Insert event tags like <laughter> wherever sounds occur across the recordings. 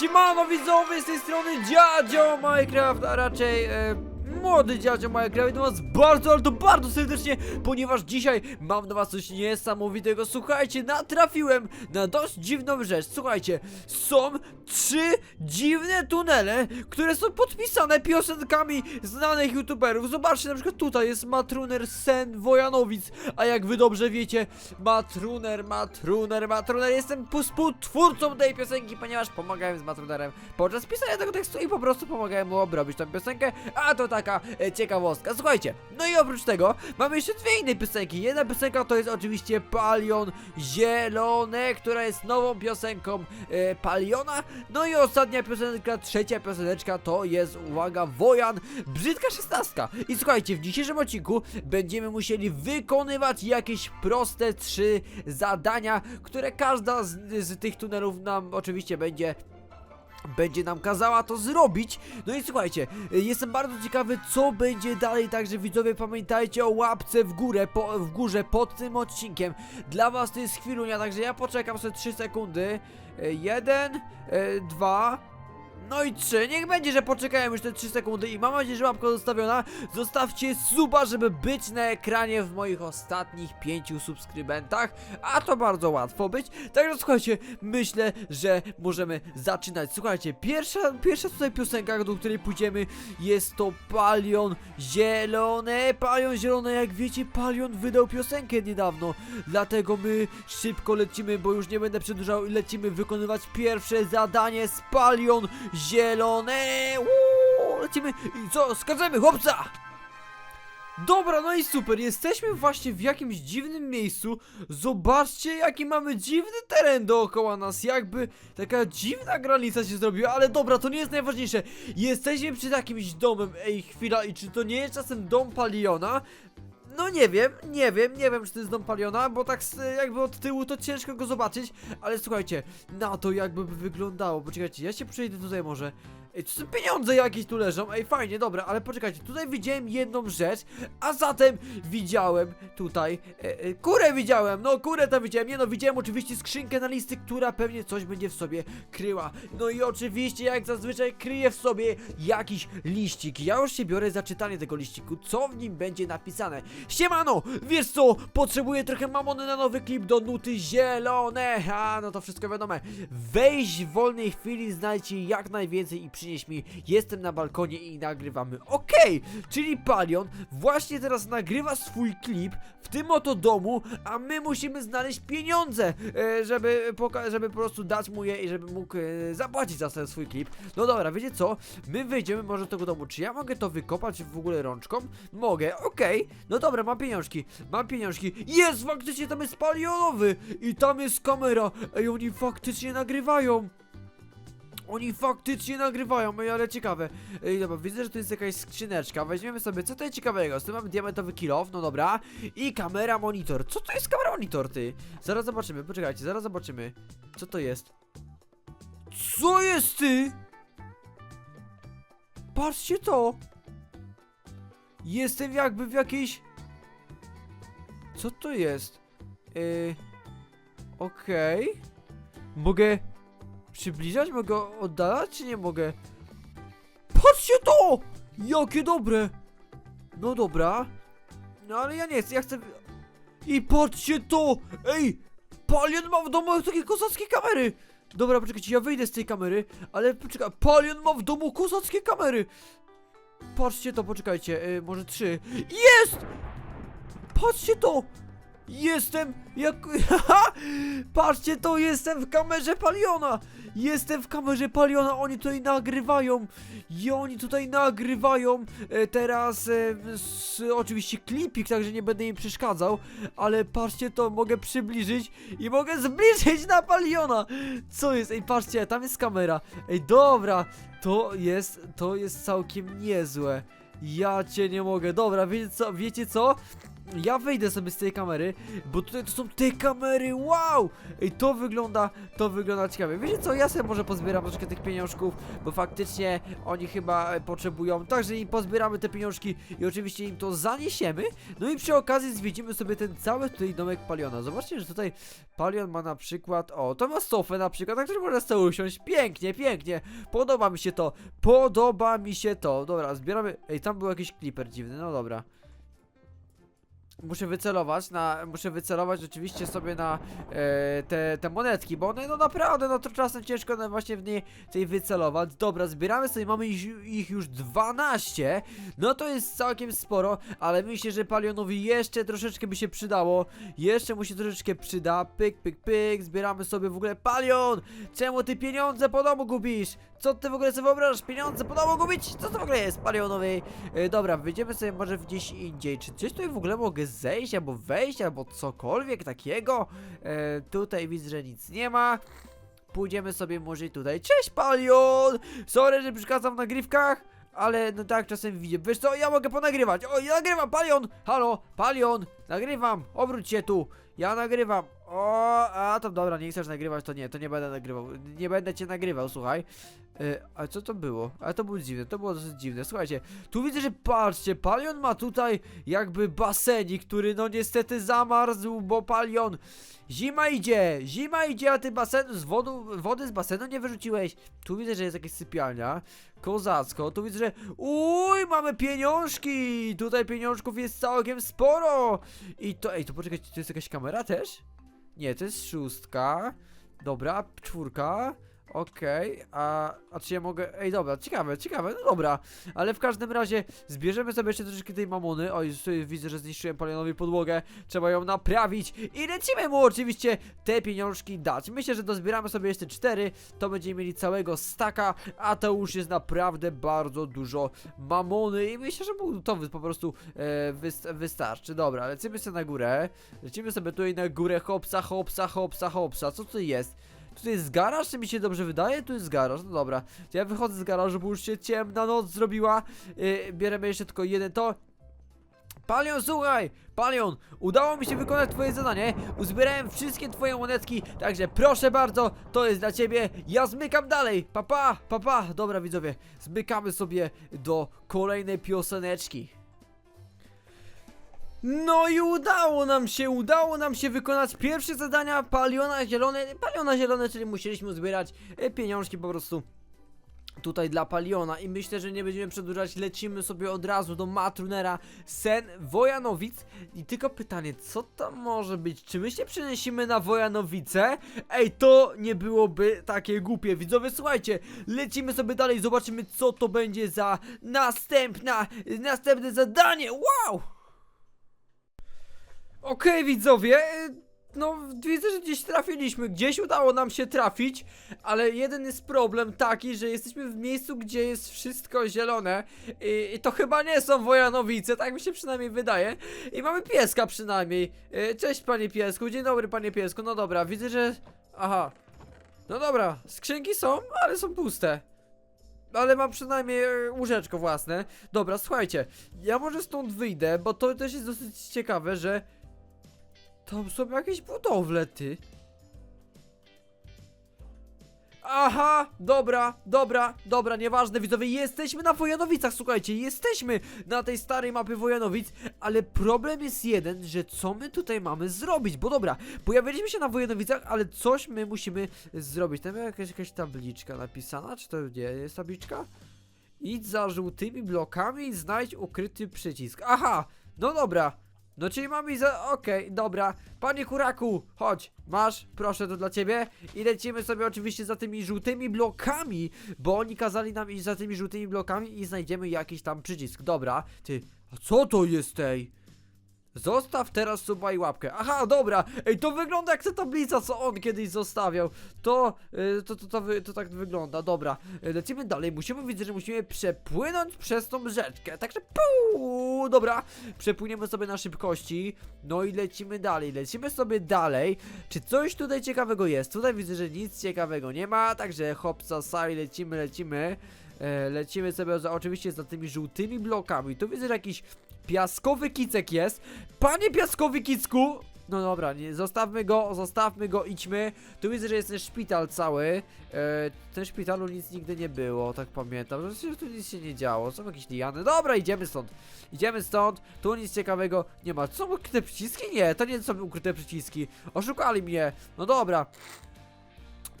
Siemano widzowie z tej strony Dziadzio Minecraft, a raczej e, młody Dziadzio Minecraft. Witam was bardzo, ale to bardzo serdecznie, ponieważ dzisiaj mam dla was coś niesamowitego. Słuchajcie, natrafiłem na dość dziwną rzecz. Słuchajcie, są trzy dziwne tunele, które są podpisane piosenkami znanych youtuberów. Zobaczcie, na przykład tutaj jest Matruner Sen Wojanowic, a jak wy dobrze wiecie, Matruner, Matruner, Matruner, jestem współtwórcą tej piosenki, ponieważ pomagałem z Matrunerem podczas pisania tego tekstu i po prostu pomagałem mu obrobić tę piosenkę, a to taka e, ciekawostka. Słuchajcie, no i oprócz tego mamy jeszcze dwie inne piosenki. Jedna piosenka to jest oczywiście Palion Zielone, która jest nową piosenką e, Paliona, no i ostatnia piosenka, trzecia pioseneczka to jest, uwaga, Wojan, brzydka szesnastka. I słuchajcie, w dzisiejszym odcinku będziemy musieli wykonywać jakieś proste trzy zadania, które każda z, z tych tunelów nam oczywiście będzie będzie nam kazała to zrobić. No i słuchajcie, y, jestem bardzo ciekawy, co będzie dalej, także widzowie pamiętajcie o łapce w górę, po, w górze pod tym odcinkiem. Dla was to jest chwilunia, także ja poczekam sobie 3 sekundy. Y, Jeden, y, dwa, no i trzy. Niech będzie, że poczekałem już te 3 sekundy i mam nadzieję, że łapka zostawiona. Zostawcie suba, żeby być na ekranie w moich ostatnich pięciu subskrybentach, a to bardzo łatwo być. Także słuchajcie, myślę, że możemy zaczynać. Słuchajcie, pierwsza, pierwsza tutaj piosenka, do której pójdziemy jest to Palion Zielone. Palion Zielone, jak wiecie, Palion wydał piosenkę niedawno, dlatego my szybko lecimy, bo już nie będę przedłużał i lecimy wykonywać pierwsze zadanie z Palion. Uuu, lecimy i co, skaczemy chłopca! Dobra, no i super, jesteśmy właśnie w jakimś dziwnym miejscu. Zobaczcie, jaki mamy dziwny teren dookoła nas, jakby taka dziwna granica się zrobiła, ale dobra, to nie jest najważniejsze. Jesteśmy przed jakimś domem, ej, chwila, i czy to nie jest czasem dom Paliona? No nie wiem, nie wiem, nie wiem czy to jest dom Paliona, bo tak jakby od tyłu to ciężko go zobaczyć, ale słuchajcie, na to jakby by wyglądało, poczekajcie, ja się przejdę tutaj może. Są pieniądze jakieś tu leżą, ej fajnie, dobra, ale poczekajcie, tutaj widziałem jedną rzecz, a zatem widziałem tutaj, e, e, kurę widziałem, no kurę tam widziałem, nie no, widziałem oczywiście skrzynkę na listy, która pewnie coś będzie w sobie kryła, no i oczywiście jak zazwyczaj kryje w sobie jakiś liścik, ja już się biorę za czytanie tego liściku, co w nim będzie napisane. Siemano, wiesz co, potrzebuję trochę mamony na nowy klip do nuty zielone, a no to wszystko wiadome, weź w wolnej chwili, znajdźcie jak najwięcej i przynieś mi, jestem na balkonie i nagrywamy, okej, czyli Palion właśnie teraz nagrywa swój klip w tym oto domu, a my musimy znaleźć pieniądze, e, żeby, żeby po prostu dać mu je i żeby mógł e, zapłacić za ten swój klip. No dobra, wiecie co? My wyjdziemy może do tego domu. Czy ja mogę to wykopać w ogóle rączką? Mogę, okej. No dobra, mam pieniążki, mam pieniążki. Jest, faktycznie tam jest palionowy i tam jest kamera. Ej, oni faktycznie nagrywają. Oni faktycznie nagrywają, ej, ale ciekawe. Ej, dobra, widzę, że tu jest jakaś skrzyneczka. Weźmiemy sobie, co jest ciekawego? Tym mamy diamentowy kill off, no dobra. I kamera monitor. Co to jest kamera monitor, ty? Zaraz zobaczymy, poczekajcie, zaraz zobaczymy. Co to jest? Co jest, ty? Patrzcie to! Jestem jakby w jakiejś... Co to jest? Yy... Okej. Mogę przybliżać? Mogę oddalać, czy nie mogę? Patrzcie to! Jakie dobre! No dobra. No ale ja nie chcę, ja chcę... I patrzcie to! Ej! Palion ma w domu takie kozackie kamery! Dobra, poczekajcie, ja wyjdę z tej kamery, ale poczekaj, Palion ma w domu kozackie kamery! Patrzcie to, poczekajcie, y, może trzy. Jest! Patrzcie to! Jestem jak... <laughs> Patrzcie to, jestem w kamerze Paliona! Jestem w kamerze Paliona, oni tutaj nagrywają! I oni tutaj nagrywają e, teraz e, s, oczywiście klipik, także nie będę im przeszkadzał, ale patrzcie to, mogę przybliżyć i mogę zbliżyć na Paliona! Co jest? Ej, patrzcie, tam jest kamera. Ej, dobra, to jest, to jest całkiem niezłe. Ja cię nie mogę. Dobra, wiecie co? Wiecie co? Ja wyjdę sobie z tej kamery, bo tutaj to są te kamery, wow! Ej, to wygląda, to wygląda ciekawie. Wiecie co, ja sobie może pozbieram troszkę tych pieniążków, bo faktycznie oni chyba e, potrzebują, także im pozbieramy te pieniążki i oczywiście im to zaniesiemy, no i przy okazji zwiedzimy sobie ten cały tutaj domek Paliona. Zobaczcie, że tutaj Palion ma na przykład, o, to ma sofę na przykład, na której można sobie usiąść, pięknie, pięknie, podoba mi się to, podoba mi się to, dobra, zbieramy, ej, tam był jakiś clipper dziwny, no dobra. Muszę wycelować na, muszę wycelować rzeczywiście sobie na e, te, te monetki, bo one no naprawdę, no to czasem ciężko no, właśnie w niej tej wycelować. Dobra, zbieramy sobie, mamy ich, ich już 12, no to jest całkiem sporo, ale myślę, że Palionowi jeszcze troszeczkę by się przydało, jeszcze mu się troszeczkę przyda, pyk, pyk, pyk, zbieramy sobie w ogóle Palion, czemu ty pieniądze po domu gubisz? Co ty w ogóle sobie wyobrażasz? Pieniądze po domu gubić? Co to w ogóle jest, Palionowi? E, dobra, wyjdziemy sobie może gdzieś indziej, czy gdzieś tutaj w ogóle mogę zejść, albo wejść, albo cokolwiek takiego? E, tutaj widzę, że nic nie ma. Pójdziemy sobie może tutaj. Cześć Palion! Sorry, że przeszkadzam w nagrywkach, ale no tak czasem widzę. Wiesz co, ja mogę ponagrywać. O, ja nagrywam, Palion! Halo, Palion! Nagrywam! Obróć się tu! Ja nagrywam. O, a to dobra, nie chcesz nagrywać, to nie, to nie będę nagrywał. Nie będę cię nagrywał, słuchaj. E, a co to było? A to było dziwne, to było dosyć dziwne. Słuchajcie, tu widzę, że patrzcie, Palion ma tutaj jakby basenik, który no niestety zamarzł, bo Palion Zima idzie, zima idzie, a ty basen z wodu, wody z basenu nie wyrzuciłeś. Tu widzę, że jest jakaś sypialnia. Kozacko, tu widzę, że uj, mamy pieniążki. Tutaj pieniążków jest całkiem sporo. I to, ej, to poczekajcie, to jest jakaś kamera też? Nie, to jest szóstka. Dobra, czwórka. Okej, a, a czy ja mogę... Ej, dobra, ciekawe, ciekawe, no dobra. Ale w każdym razie zbierzemy sobie jeszcze troszeczkę tej mamony. Oj, tutaj widzę, że zniszczyłem Palionowi podłogę. Trzeba ją naprawić i lecimy mu oczywiście te pieniążki dać. Myślę, że dozbieramy sobie jeszcze cztery, to będziemy mieli całego staka, a to już jest naprawdę bardzo dużo mamony i myślę, że mu to po prostu e, wyst wystarczy. Dobra, lecimy sobie na górę. Lecimy sobie tutaj na górę, hopsa, hopsa, hopsa, hopsa. Co tu jest? Tutaj jest garaż, czy mi się dobrze wydaje? Tu jest garaż, no dobra. To ja wychodzę z garażu, bo już się ciemna noc zrobiła. Yy, bierzemy jeszcze tylko jeden to. Palion, słuchaj! Palion, udało mi się wykonać twoje zadanie. Uzbierałem wszystkie twoje monetki, także proszę bardzo, to jest dla ciebie. Ja zmykam dalej. Papa, papa. Dobra, widzowie, zmykamy sobie do kolejnej pioseneczki. No i udało nam się, udało nam się wykonać pierwsze zadania Paliona Zielone, Paliona Zielone, czyli musieliśmy uzbierać e, pieniążki po prostu tutaj dla Paliona i myślę, że nie będziemy przedłużać, lecimy sobie od razu do Matrunera Sen Wojanowic i tylko pytanie, co to może być? Czy my się przenosimy na Wojanowice? Ej, to nie byłoby takie głupie, widzowie, słuchajcie, lecimy sobie dalej, zobaczymy co to będzie za następna, następne zadanie, wow! Okej, widzowie, y, no widzę, że gdzieś trafiliśmy, gdzieś udało nam się trafić, ale jeden jest problem taki, że jesteśmy w miejscu, gdzie jest wszystko zielone i, i to chyba nie są Wojanowice, tak mi się przynajmniej wydaje i mamy pieska przynajmniej. Y, Cześć panie piesku, dzień dobry panie piesku, no dobra, widzę, że... Aha, no dobra, skrzynki są, ale są puste. Ale mam przynajmniej e, łóżeczko własne. Dobra, słuchajcie, ja może stąd wyjdę, bo to też jest dosyć ciekawe, że tam są jakieś budowle, ty. Aha, dobra, dobra, dobra, nieważne widzowie, jesteśmy na Wojanowicach, słuchajcie, jesteśmy na tej starej mapie Wojanowic, ale problem jest jeden, że co my tutaj mamy zrobić, bo dobra, pojawiliśmy się na Wojanowicach, ale coś my musimy zrobić, tam jakaś, jakaś tabliczka napisana, czy to nie jest tabliczka? Idź za żółtymi blokami i znajdź ukryty przycisk, aha, no dobra, no czyli mamy za... okej, dobra. Panie Kuraku, chodź, masz, proszę, to dla ciebie. I lecimy sobie oczywiście za tymi żółtymi blokami, bo oni kazali nam iść za tymi żółtymi blokami i znajdziemy jakiś tam przycisk. Dobra, ty, a co to jest tej? Zostaw teraz suba i łapkę. Aha, dobra. Ej, to wygląda jak ta tablica, co on kiedyś zostawiał. To, y, to, to, to, to tak wygląda. Dobra, y, lecimy dalej. Musimy widzieć, że musimy przepłynąć przez tą rzeczkę. Także puu, dobra. Przepłyniemy sobie na szybkości. No i lecimy dalej. Lecimy sobie dalej. Czy coś tutaj ciekawego jest? Tutaj widzę, że nic ciekawego nie ma. Także hopsa, saj, lecimy, lecimy. E, lecimy sobie za, oczywiście za tymi żółtymi blokami. Tu widzę, że jakiś piaskowy kicek jest. Panie piaskowy kicku! No dobra, nie, zostawmy go, zostawmy go, idźmy. Tu widzę, że jest ten szpital cały. E, w tym szpitalu nic nigdy nie było, tak pamiętam. Że tu nic się nie działo, są jakieś liany. Dobra, idziemy stąd. Idziemy stąd, tu nic ciekawego nie ma. Są ukryte przyciski? Nie, to nie są ukryte przyciski. Oszukali mnie. No dobra.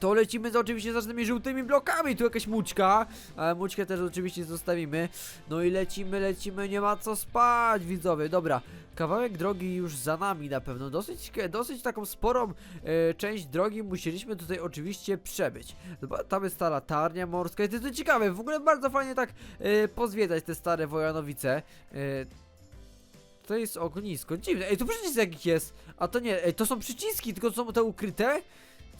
To lecimy z oczywiście za tymi żółtymi blokami, tu jakaś mućka, ale mućkę też oczywiście zostawimy. No i lecimy, lecimy, nie ma co spać, widzowie, dobra. Kawałek drogi już za nami na pewno, dosyć, dosyć taką sporą e, część drogi musieliśmy tutaj oczywiście przebyć. Tam jest ta latarnia morska i to jest ciekawe, w ogóle bardzo fajnie tak e, pozwiedzać te stare Wojanowice. E, to jest ognisko, dziwne, ej, tu przycisk jakiś jest, a to nie, ej, to są przyciski, tylko są te ukryte?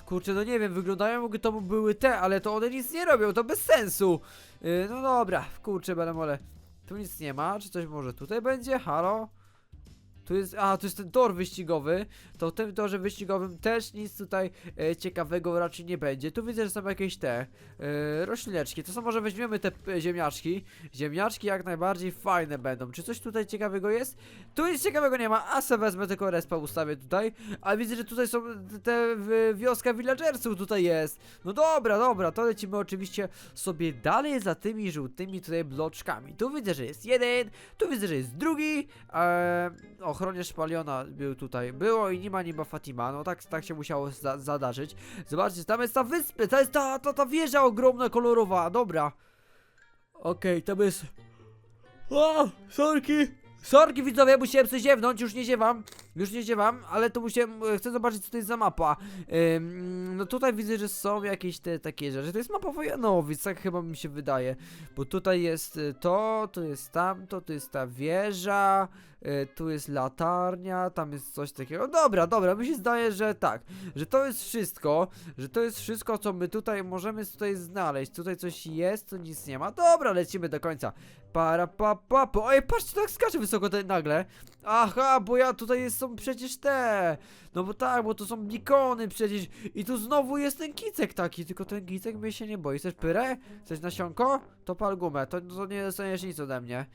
Kurczę, no nie wiem, wyglądają jakby to były te, ale to one nic nie robią, to bez sensu. Yy, no dobra, kurczę, belemole. Tu nic nie ma, czy coś może tutaj będzie? Halo? Tu jest, a, tu jest ten tor wyścigowy, to w tym torze wyścigowym też nic tutaj e, ciekawego raczej nie będzie. Tu widzę, że są jakieś te e, roślineczki, to co może weźmiemy te e, ziemniaczki. Ziemniaczki jak najbardziej fajne będą. Czy coś tutaj ciekawego jest? Tu nic ciekawego nie ma, a se wezmę tylko respa ustawię tutaj. A widzę, że tutaj są te w, wioska villagersów tutaj jest. No dobra, dobra, to lecimy oczywiście sobie dalej za tymi żółtymi tutaj bloczkami. Tu widzę, że jest jeden, tu widzę, że jest drugi. Eee, ochroniarz Paliona był tutaj. Było i nie ma nieba Fatima, no tak, tak się musiało za zadarzyć. Zobaczcie, tam jest ta wyspa, to jest ta, ta, ta wieża ogromna, kolorowa, dobra. Okej, tam jest... O, sorki! Sorki widzowie, musiałem coś ziewnąć, już nie ziewam, już nie ziewam, ale to musiałem, e, chcę zobaczyć co to jest za mapa. Ym, no tutaj widzę, że są jakieś te takie rzeczy, to jest mapa Wojanowic, tak chyba mi się wydaje. Bo tutaj jest y, to, tu jest tamto, tu jest ta wieża, y, tu jest latarnia, tam jest coś takiego. Dobra, dobra, mi się zdaje, że tak, że to jest wszystko, że to jest wszystko, co my tutaj możemy tutaj znaleźć. Tutaj coś jest, tu nic nie ma. Dobra, lecimy do końca. Para pa pa pa. Oj, patrzcie, tak skacze wysoko ten nagle. Aha, bo ja tutaj jest, są przecież te. No bo tak, bo to są bikony przecież. I tu znowu jest ten kicek taki, tylko ten kicek mnie się nie boi. Chcesz pyrę? Chcesz nasionko? To pal gumę, to, to nie dostaniesz nic ode mnie.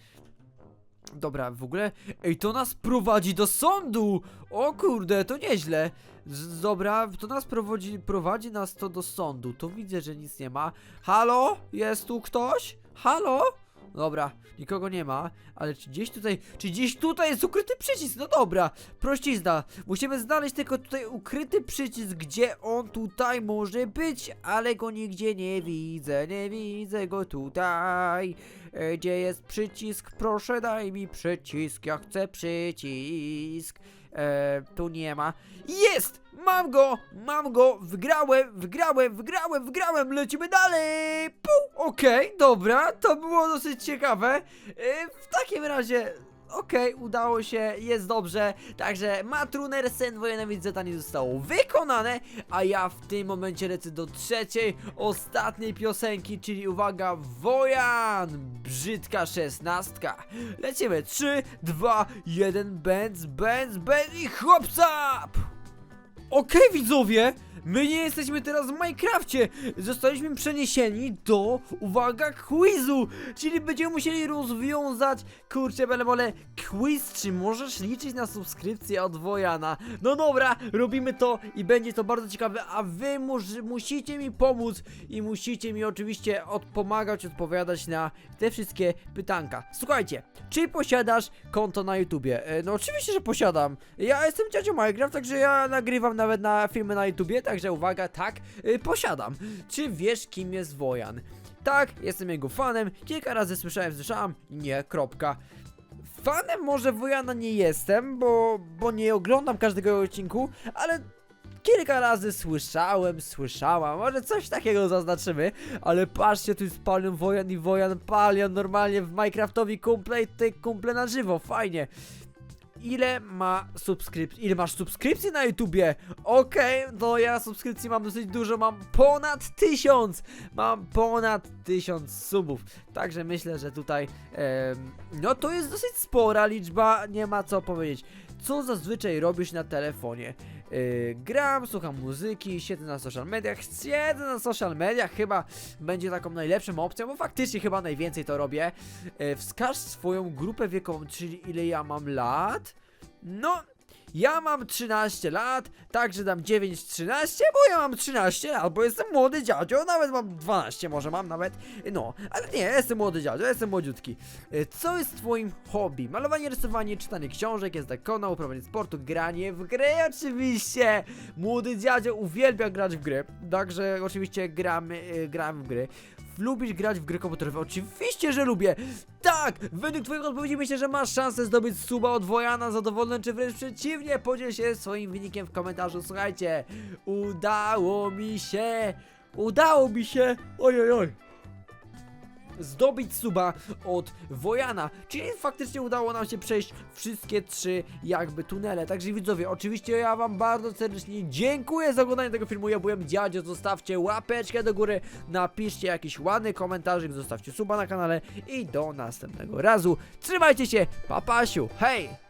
Dobra, w ogóle, ej, to nas prowadzi do sądu! O kurde, to nieźle. Z, dobra, to nas prowadzi, prowadzi nas to do sądu. To widzę, że nic nie ma. Halo? Jest tu ktoś? Halo? Dobra, nikogo nie ma, ale czy gdzieś tutaj, czy gdzieś tutaj jest ukryty przycisk? No dobra, prościzna. Musimy znaleźć tylko tutaj ukryty przycisk, gdzie on tutaj może być, ale go nigdzie nie widzę, nie widzę go tutaj. E, Gdzie jest przycisk? Proszę daj mi przycisk, ja chcę przycisk. E, tu nie ma. Jest! Mam go! Mam go! Wygrałem, wygrałem, wygrałem, wygrałem! Lecimy dalej! Pół! Okej, dobra, to było dosyć ciekawe. E, w takim razie. Okej, udało się, jest dobrze. Także Matruner Sen Wojenowic zadanie zostało wykonane, a ja w tym momencie lecę do trzeciej, ostatniej piosenki, czyli uwaga, Wojan! Brzydka szesnastka. Lecimy, 3, 2, 1, bęc, bęc, bęc i chłopca! Okej, widzowie! My nie jesteśmy teraz w Minecrafcie! Zostaliśmy przeniesieni do, uwaga, quizu! Czyli będziemy musieli rozwiązać, kurczę, belemole, quiz, czy możesz liczyć na subskrypcję od Wojana? No dobra, robimy to i będzie to bardzo ciekawe, a wy mus- musicie mi pomóc i musicie mi oczywiście od pomagać, odpowiadać na te wszystkie pytanka. Słuchajcie, czy posiadasz konto na YouTubie? E, No oczywiście, że posiadam. Ja jestem dziadzio Minecraft, także ja nagrywam nawet na filmy na YouTubie, także uwaga, tak, y, posiadam. Czy wiesz, kim jest Wojan? Tak, jestem jego fanem, kilka razy słyszałem, słyszałam, nie, kropka. Fanem może Wojana nie jestem, bo, bo nie oglądam każdego odcinku, ale kilka razy słyszałem, słyszałam, może coś takiego zaznaczymy, ale patrzcie, tu jest Wojan i Wojan Palion, normalnie w Minecraftowi kumple i ty kumple na żywo, fajnie ile ma subskrypcji, ile masz subskrypcji na YouTubie? Okej, no ja subskrypcji mam dosyć dużo, mam ponad tysiąc, mam ponad tysiąc subów, także myślę, że tutaj, em, no to jest dosyć spora liczba, nie ma co powiedzieć. Co zazwyczaj robisz na telefonie? Yy, gram, słucham muzyki, siedzę na social mediach, siedzę na social mediach, chyba będzie taką najlepszą opcją, bo faktycznie chyba najwięcej to robię. Yy, wskaż swoją grupę wiekową, czyli ile ja mam lat? No, ja mam 13 lat, także dam 9-13, bo ja mam 13 lat, bo jestem młody dziadzio, nawet mam 12 może mam nawet, no, ale nie, jestem młody dziadzio, jestem młodziutki. E, Co jest twoim hobby? Malowanie, rysowanie, czytanie książek, jazda kona, uprawianie sportu, granie w gry oczywiście! Młody dziadzio uwielbia grać w gry, także oczywiście gramy, e, gram w gry. Lubisz grać w gry komputerowe? Oczywiście, że lubię! Tak! Według twoich odpowiedzi myślę, że masz szansę zdobyć suba od Wojana, zadowolony czy wręcz przeciwnie. Podziel się swoim wynikiem w komentarzu. Słuchajcie, udało mi się! Udało mi się! Oj, oj, oj! Zdobyć suba od Wojana, czyli faktycznie udało nam się przejść wszystkie trzy jakby tunele. Także widzowie, oczywiście ja wam bardzo serdecznie dziękuję za oglądanie tego filmu. Ja byłem dziadzio, zostawcie łapeczkę do góry, napiszcie jakiś ładny komentarzyk, zostawcie suba na kanale i do następnego razu. Trzymajcie się, papasiu, hej!